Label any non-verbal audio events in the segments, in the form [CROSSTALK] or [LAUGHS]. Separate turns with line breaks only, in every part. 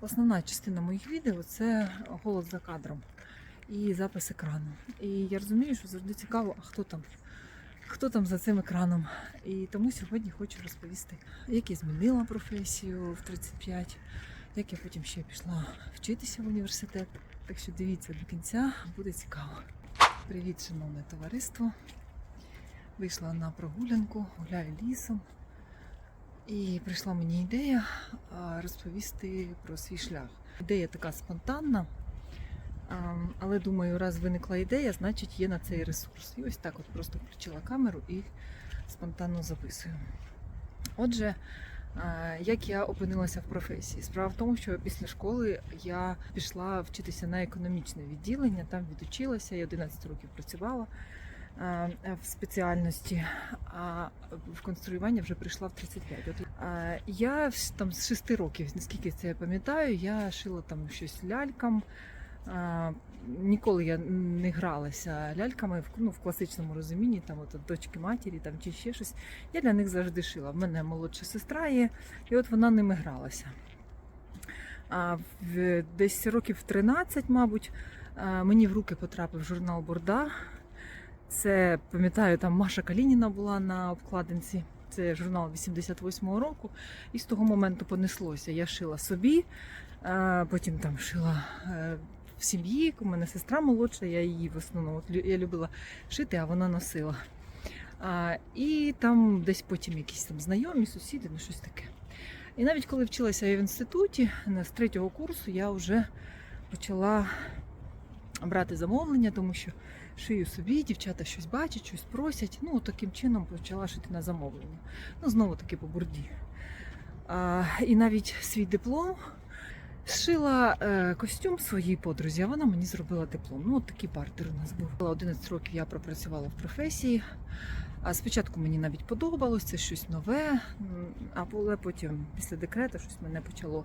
Основна частина моїх відео це голос за кадром і запис екрану. І я розумію, що завжди цікаво, а хто там, хто там за цим екраном. І тому сьогодні хочу розповісти, як я змінила професію в 35, як я потім ще пішла вчитися в університет. Так що дивіться до кінця, буде цікаво. Привіт, шановне товариство. Вийшла на прогулянку, гуляю лісом. І прийшла мені ідея розповісти про свій шлях. Ідея така спонтанна, але думаю, раз виникла ідея, значить є на цей ресурс. І ось так от просто включила камеру і спонтанно записую. Отже, як я опинилася в професії? Справа в тому, що після школи я пішла вчитися на економічне відділення, там відучилася, я 11 років працювала в спеціальності, а в конструювання вже прийшла в 35. От, я в- там з 6 років, наскільки це я пам'ятаю, я шила там щось лялькам. Ніколи я не гралася ляльками в, ну, в класичному розумінні, там от, дочки матері там, чи ще щось. Я для них завжди шила. В мене молодша сестра є, і от вона ними гралася. А в, десь років 13, мабуть, мені в руки потрапив журнал Борда. Це пам'ятаю, там Маша Калініна була на обкладинці. Це журнал 88-го року. І з того моменту понеслося. Я шила собі, потім там шила е, в сім'ї. У мене сестра молодша, я її в основному я любила шити, а вона носила. І там десь потім якісь там знайомі, сусіди, ну щось таке. І навіть коли вчилася я в інституті, з третього курсу я вже почала брати замовлення, тому що шию собі, дівчата щось бачать, щось просять. Ну, таким чином почала шити на замовлення. Ну, знову таки по бурді. А, і навіть свій диплом зшила е, костюм своїй подрузі, а вона мені зробила диплом. Ну, от такий бартер у нас був. 11 років я пропрацювала в професії. А спочатку мені навіть подобалось, це щось нове, а потім, після декрету, щось мене почало.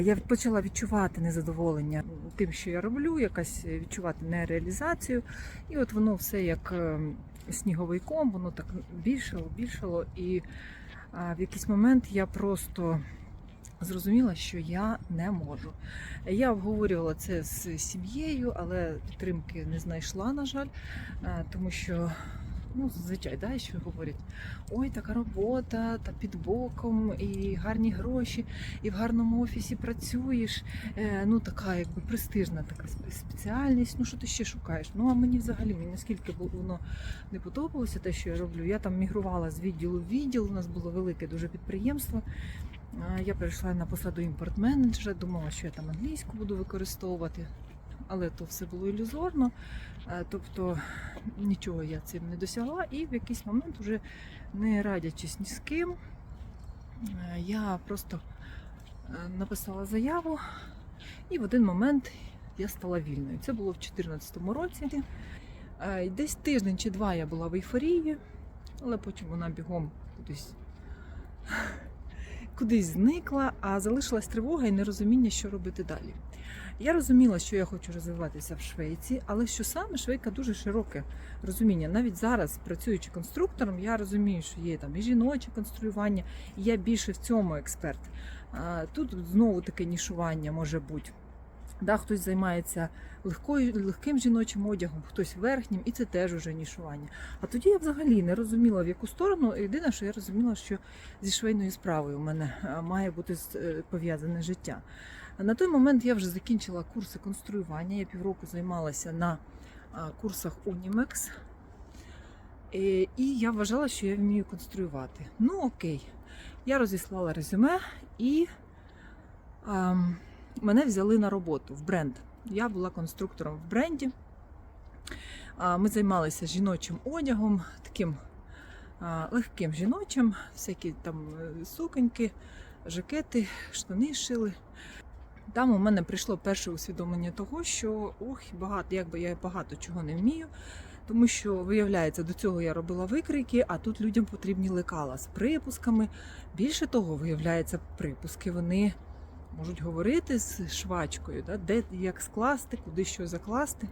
Я почала відчувати незадоволення тим, що я роблю, якась відчувати нереалізацію. І от воно все як е, сніговий ком, воно так більшало, більшало. І а, в якийсь момент я просто зрозуміла, що я не можу. Я обговорювала це з сім'єю, але підтримки не знайшла, на жаль, е, тому що. Ну, зазвичай, да, що говорять, ой, така робота, та під боком, і гарні гроші, і в гарному офісі працюєш. Е, ну, така якби престижна така спеціальність. Ну, що ти ще шукаєш? Ну, а мені взагалі мені наскільки воно не подобалося, те, що я роблю. Я там мігрувала з відділу в відділ. У нас було велике дуже підприємство. Я перейшла на посаду імпорт-менеджера, думала, що я там англійську буду використовувати. Але то все було ілюзорно, Е, тобто нічого я цим не досягла, і в якийсь момент, вже не радячись ні з ким, е, я просто е, написала заяву, і в один момент я стала вільною. Це було в 2014 році. Десь тиждень чи два я була в ейфорії, але потім вона бігом кудись. Кудись зникла, а залишилась тривога і нерозуміння, що робити далі. Я розуміла, що я хочу розвиватися в Швейці, але що саме Швейка дуже широке розуміння. Навіть зараз, працюючи конструктором, я розумію, що є там і жіноче конструювання, і я більше в цьому експерт. Тут знову таке нішування може бути. Да, хтось займається легкою, легким жіночим одягом, хтось верхнім, і це теж уже нішування. А тоді я взагалі не розуміла, в яку сторону. Єдине, що я розуміла, що зі швейною справою у мене має бути е, пов'язане життя. На той момент я вже закінчила курси конструювання. Я півроку займалася на курсах Unimex. Е, І я вважала, що я вмію конструювати. Ну, окей. Я розіслала резюме і ем, мене взяли на роботу в бренд. Я була конструктором в бренді. А, Ми займалися жіночим одягом, таким а, легким жіночим, всякі там е, суконьки, жакети, штани шили. Там у мене прийшло перше усвідомлення того, що ох, багато, якби я багато чого не вмію. Тому що, виявляється, до цього я робила викрики, а тут людям потрібні лекала з припусками. Більше того, виявляється, припуски вони можуть говорити з швачкою, да, де як скласти, куди що закласти.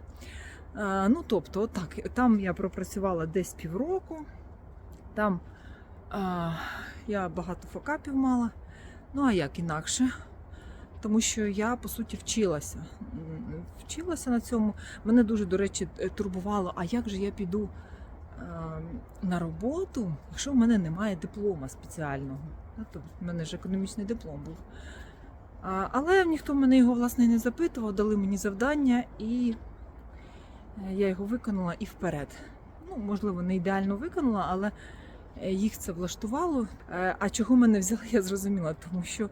А, ну, тобто, так, там я пропрацювала десь півроку, там а, я багато фокапів мала. Ну, а як інакше? Тому що я по суті вчилася. Вчилася на цьому. Мене дуже, до речі, е, турбувало, а як же я піду е, на роботу, якщо в мене немає диплома спеціального. Тобто в мене ж економічний диплом був. Але ніхто мене його власне не запитував, дали мені завдання, і е, я його виконала і вперед. Ну, можливо, не ідеально виконала, але е, їх це влаштувало. А чого мене взяли, я зрозуміла, тому що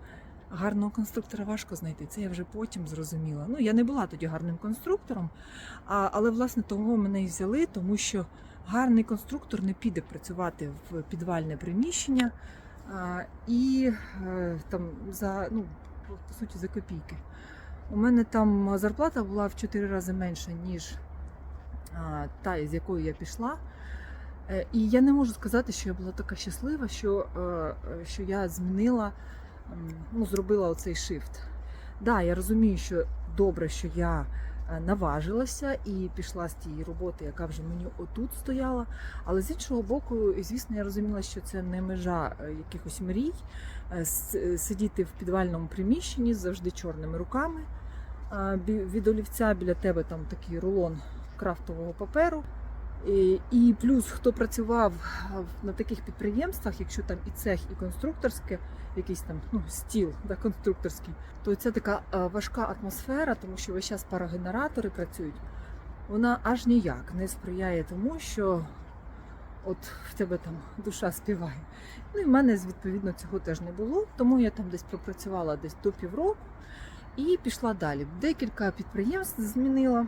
гарного конструктора важко знайти. Це я вже потім зрозуміла. Ну, я не була тоді гарним конструктором, а, але власне того мене і взяли, тому що гарний конструктор не піде працювати в підвальне приміщення а, і е, там за ну, по, суті за копійки. У мене там зарплата була в 4 рази менша, ніж а, та, з якою я пішла. Е, І я не можу сказати, що я була така щаслива, що, е, що я змінила, ну, зробила оцей шифт. Да, я розумію, що добре, що я е, наважилася і пішла з тієї роботи, яка вже мені отут стояла. Але з іншого боку, звісно, я розуміла, що це не межа е, якихось мрій. Е, Сидіти в підвальному приміщенні з завжди чорними руками. Від олівця біля тебе там такий рулон крафтового паперу. І, і плюс, хто працював на таких підприємствах, якщо там і цех, і конструкторське, якийсь там ну, стіл да, конструкторський, то це така е, важка атмосфера, тому що весь час парогенератори працюють. Вона аж ніяк не сприяє тому, що от в тебе там душа співає. Ну і в мене відповідно цього теж не було, тому я там десь пропрацювала десь до півроку і пішла далі. Декілька підприємств змінила.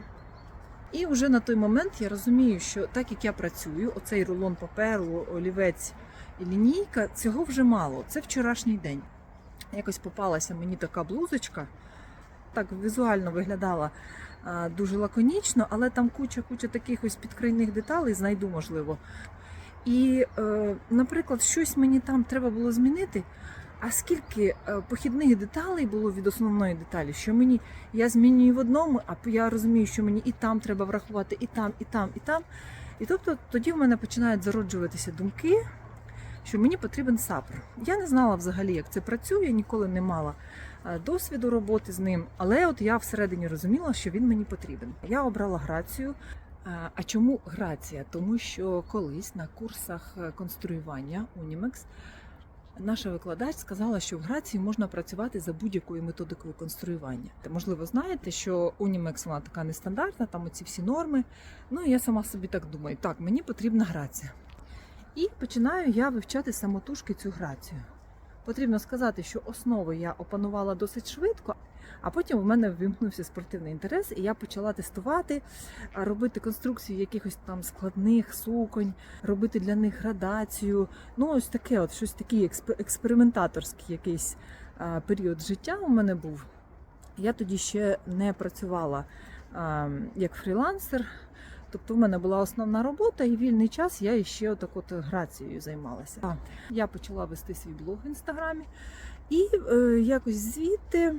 І вже на той момент я розумію, що так як я працюю, оцей рулон паперу, олівець і лінійка, цього вже мало. Це вчорашній день. Якось попалася мені така блузочка, так візуально виглядала а, дуже лаконічно, але там куча-куча таких ось підкрайних деталей, знайду можливо. І, е, наприклад, щось мені там треба було змінити. А скільки е, похідних деталей було від основної деталі, що мені я змінюю в одному, а я розумію, що мені і там треба врахувати, і там, і там, і там. І тобто тоді в мене починають зароджуватися думки, що мені потрібен сапр. Я не знала взагалі, як це працює, ніколи не мала е, досвіду роботи з ним, але от я всередині розуміла, що він мені потрібен. Я обрала грацію. А- А чому грація? Тому що колись на курсах е, конструювання Unimex Наша викладач сказала, що в грації можна працювати за будь-якою методикою конструювання. Та, можливо, знаєте, що Unimex вона така нестандартна, там оці всі норми. Ну і я сама собі так думаю, так, мені потрібна грація. І починаю я вивчати самотужки цю грацію. Потрібно сказати, що основи я опанувала досить швидко, а потім у мене вимкнувся спортивний інтерес, і я почала тестувати, робити конструкції якихось там складних суконь, робити для них градацію. Ну, ось таке, от щось такий експ- експериментаторський якийсь період життя у мене був. Я тоді ще не працювала як фрілансер. Тобто в мене була основна робота, і вільний час я ще отак от грацією займалася. Я почала вести свій блог в інстаграмі, і е, якось звідти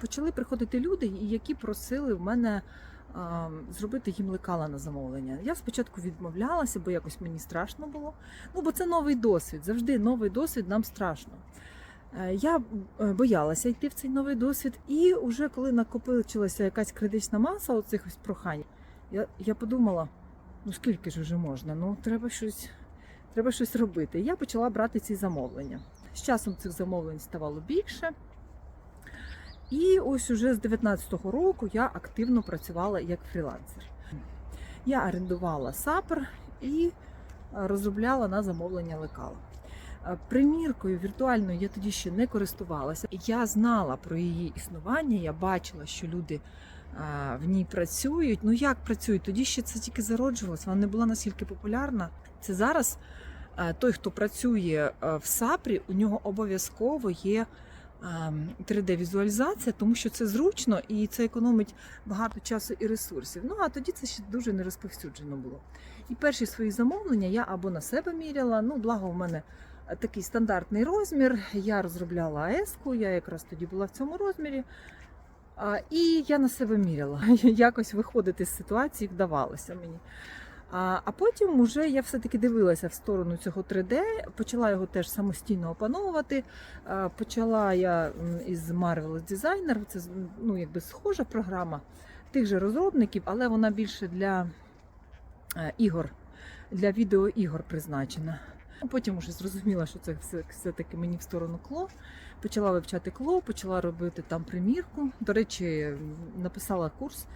почали приходити люди, які просили в мене зробити їм лекала на замовлення. Я спочатку відмовлялася, бо якось мені страшно було. Ну, бо це новий досвід. Завжди новий досвід нам страшно. Е, Я е, боялася йти в цей новий досвід, і вже коли накопичилася якась критична маса оцих ось прохань, я, я подумала: ну скільки ж вже можна? Ну треба щось, треба щось робити. Я почала брати ці замовлення. З часом цих замовлень ставало більше. І ось уже з 19-го року я активно працювала як фрілансер. Я орендувала сапер і е, розробляла на замовлення лекала. Е, Приміркою віртуальною я тоді ще не користувалася. Я знала про її існування, я бачила, що люди в ній працюють. Ну як працюють? Тоді ще це тільки зароджувалося, вона не була настільки популярна. Це зараз той, хто працює в САПрі, у нього обов'язково є. 3D-візуалізація, тому що це зручно і це економить багато часу і ресурсів. Ну а тоді це ще дуже не розповсюджено було. І перші свої замовлення я або на себе міряла. Ну, благо, в мене е, такий стандартний розмір. Я розробляла АЕС-ку, я якраз тоді була в цьому розмірі. І я на себе міряла. [LAUGHS] Якось виходити з ситуації вдавалося мені. А, потім уже я все-таки дивилася в сторону цього 3D, почала його теж самостійно опановувати. Почала я із Marvelous Designer, це ну, якби схожа програма тих же розробників, але вона більше для е, ігор, для відеоігор призначена. Потім вже зрозуміла, що це все-таки мені в сторону кло. Почала вивчати кло, почала робити там примірку. До речі, написала курс.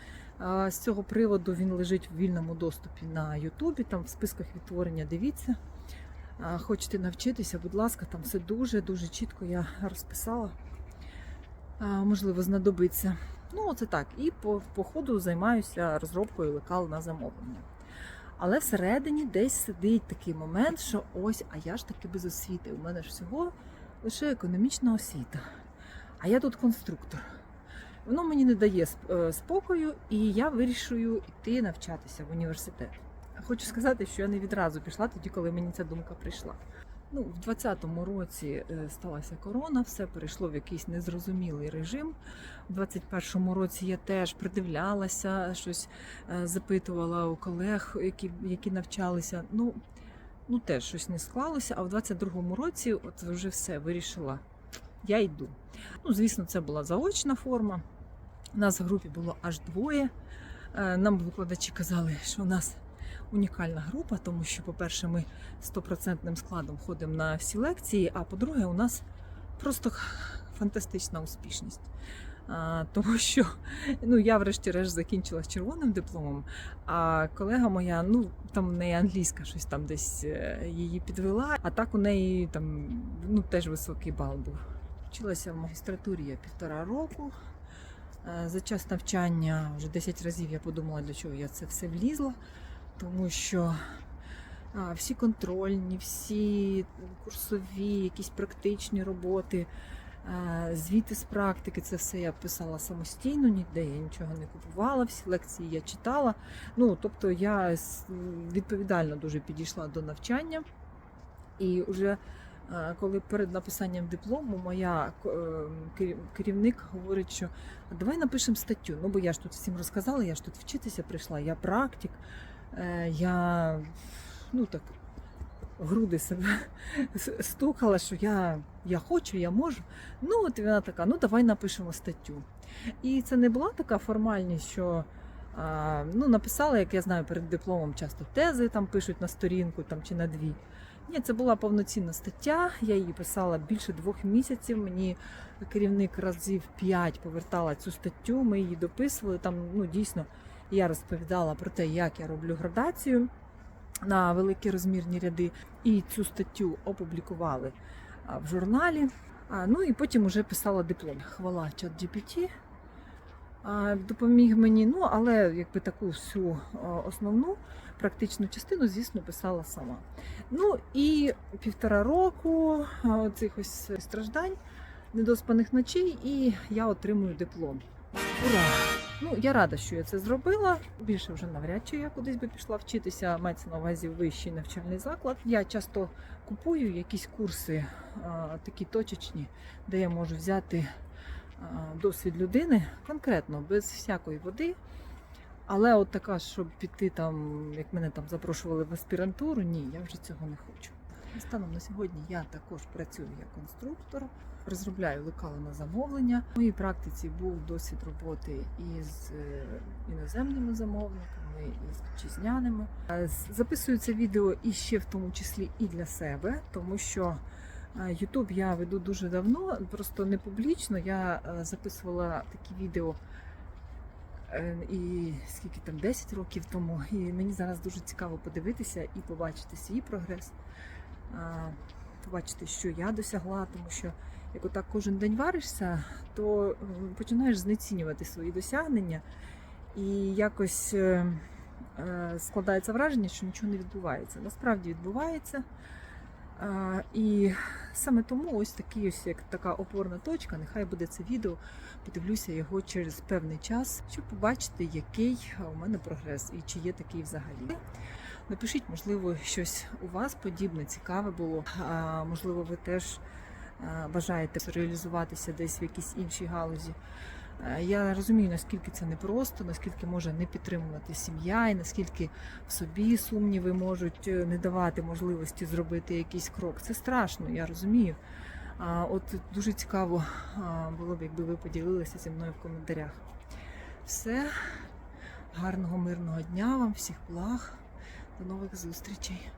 З цього приводу він лежить в вільному доступі на Ютубі, там в списках відтворення дивіться. Хочете навчитися, будь ласка, там все дуже-дуже чітко я розписала. Можливо, знадобиться. Ну, оце так. І по, по ходу займаюся розробкою лекал на замовлення. Але всередині десь сидить такий момент, що ось, а я ж таки без освіти. У мене ж всього лише економічна освіта. А я тут конструктор. Воно мені не дає е, спокою, і я вирішую йти навчатися в університет. Хочу сказати, що я не відразу пішла тоді, коли мені ця думка прийшла. Ну, в 2020 році е, сталася корона, все перейшло в якийсь незрозумілий режим. У 2021 році я теж придивлялася, щось е, запитувала у колег, які, які навчалися. Ну, ну теж щось не склалося. А в 22-му році от вже все вирішила. Я йду. Ну, звісно, це була заочна форма. Нас в групі було аж двоє. Е, Нам викладачі казали, що у нас унікальна група, тому що, по-перше, ми стопроцентним складом ходимо на всі лекції, а по-друге, у нас просто фантастична успішність. А, тому що ну, я, врешті-решт, закінчила з червоним дипломом, а колега моя, ну там в неї англійська щось там десь е, її підвела, а так у неї там ну, теж високий бал був. Вчилася в магістратурі я півтора року. Е, За час навчання вже 10 разів я подумала, для чого я це все влізла, тому що всі контрольні, всі курсові, якісь практичні роботи, звіти з практики, це все я писала самостійно, ніде я нічого не купувала, всі лекції я читала. Ну, тобто я відповідально дуже підійшла до навчання. І вже е, коли перед написанням диплому моя е, керівник говорить, що давай напишемо статтю. Ну, бо я ж тут всім розказала, я ж тут вчитися прийшла, я практик, е, я ну так груди себе стукала, що я, я хочу, я можу. Ну, от вона така, ну давай напишемо статтю. І це не була така формальність, що ну, написала, як я знаю, перед дипломом часто тези там пишуть на сторінку там, чи на дві. Ні, це була повноцінна стаття. Я її писала більше двох місяців. Мені керівник разів п'ять повертала цю статтю. Ми її дописували. Там ну дійсно я розповідала про те, як я роблю градацію на великі розмірні ряди. І цю статтю опублікували в журналі. Ну і потім вже писала диплом. Хвала ChatGPT. А, Допоміг мені, ну але якби таку всю основну практичну частину, звісно, писала сама. Ну і півтора року цих ось страждань, недоспаних ночей, і я отримую диплом. Ура! Ну, я рада, що я це зробила. Більше вже навряд чи я кудись би пішла вчитися, мається на увазі вищий навчальний заклад. Я часто купую якісь курси а, такі точечні, де я можу взяти досвід людини конкретно, без всякої води. Але от така, щоб піти там, як мене там запрошували в аспірантуру, ні, я вже цього не хочу. Станом на сьогодні я також працюю як конструктор, розробляю лекали на замовлення. В моїй практиці був досвід роботи із е, іноземними замовниками, і з вітчизняними. Е, Записую це відео і ще в тому числі і для себе, тому що Ютуб я веду дуже давно, просто не публічно. Я е, записувала такі відео е, і скільки там 10 років тому. І мені зараз дуже цікаво подивитися і побачити свій прогрес, побачити, що я досягла, тому що як отак кожен день варишся, то е, починаєш знецінювати свої досягнення, і якось складається враження, що нічого не відбувається. Насправді відбувається. І саме тому ось такий ось як така опорна точка. Нехай буде це відео. Подивлюся його через певний час, щоб побачити, який у мене прогрес і чи є такий взагалі. Напишіть, можливо, щось у вас подібне цікаве було. А, можливо, ви теж бажаєте реалізуватися десь в якійсь іншій галузі. Е, Я розумію, наскільки це непросто, наскільки може не підтримувати сім'я, і наскільки в собі сумніви можуть е, не давати можливості зробити якийсь крок. Це страшно, я розумію. А от дуже цікаво було б, якби ви поділилися зі мною в коментарях. Все, гарного мирного дня вам, всіх благ, до нових зустрічей.